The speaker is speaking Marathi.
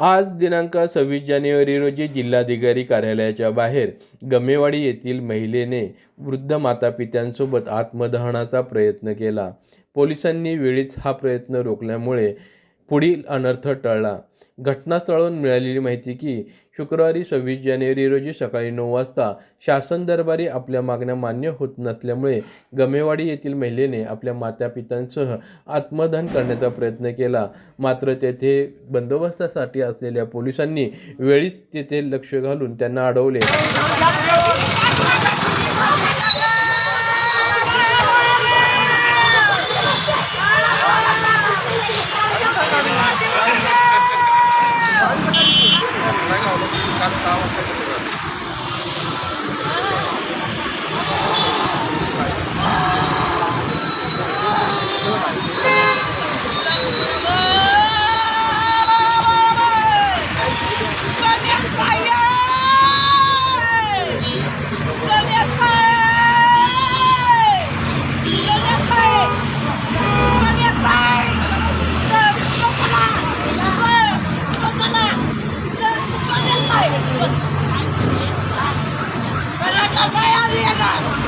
आज दिनांक सव्वीस जानेवारी रोजी जिल्हाधिकारी कार्यालयाच्या बाहेर गमेवाडी येथील महिलेने वृद्ध मातापित्यांसोबत आत्मदहनाचा प्रयत्न केला. पोलिसांनी वेळीच हा प्रयत्न रोखल्यामुळे पुढील अनर्थ टळला. घटनास्थळावरून मिळालेली माहिती की शुक्रवारी सव्वीस जानेवारी रोजी सकाळी नऊ वाजता शासन दरबारी आपल्या मागण्या मान्य होत नसल्यामुळे गमेवाडी येथील महिलेने आपल्या मातापित्यांसह आत्मदहन करण्याचा प्रयत्न केला. मात्र तेथे बंदोबस्तासाठी असलेल्या पोलिसांनी वेळीच तेथे लक्ष घालून त्यांना अडवले. Pero no te voy a